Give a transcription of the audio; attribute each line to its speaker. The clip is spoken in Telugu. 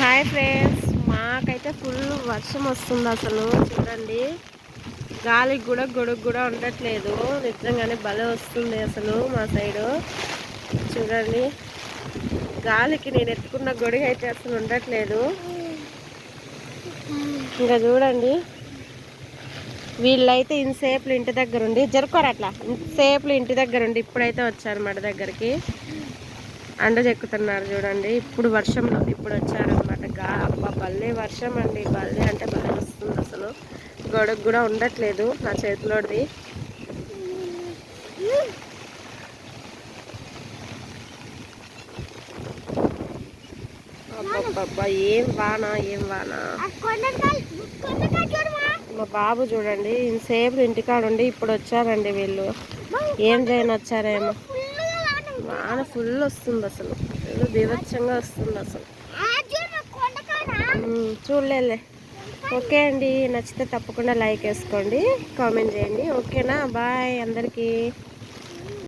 Speaker 1: హాయ్ ఫ్రెండ్స్ మాకైతే ఫుల్ వర్షం వస్తుంది అసలు చూడండి. గాలికి కూడా గొడుగు కూడా ఉండట్లేదు నిజంగానే భలే వస్తుంది అసలు మా సైడు. చూడండి గాలికి నేను ఎత్తుకున్న గొడుగు అయితే అసలు ఉండట్లేదు. ఇంకా చూడండి వీళ్ళైతే ఇంతసేపులు ఇంటి దగ్గర ఉండి జరుకోరు అట్లా? ఇంతసేపులు ఇంటి దగ్గర ఉండి ఇప్పుడైతే వచ్చారు మడ దగ్గరికి. అండ చెక్కుతున్నారు చూడండి. ఇప్పుడు వర్షంలో ఇప్పుడు వచ్చారనమాట. గా అబ్బా భలే వర్షం అండి. భలే అంటే భలే వస్తుంది అసలు. గొడవకు కూడా ఉండట్లేదు నా చేతిలోది అబ్బబ్బబ్బా ఏం వాన ఏం వాన. మా బాబు చూడండి సేపు ఇంటికాడ ఉండి ఇప్పుడు వచ్చారండి వీళ్ళు. ఏం చేయని వచ్చారేమో వాన ఫుల్ వస్తుంది అసలు. ఫుల్ బీభత్సంగా వస్తుంది అసలు. చూడలేలే ఓకే అండి. నచ్చితే తప్పకుండా లైక్ వేసుకోండి. కామెంట్ చేయండి. ఓకేనా? బాయ్ అందరికీ.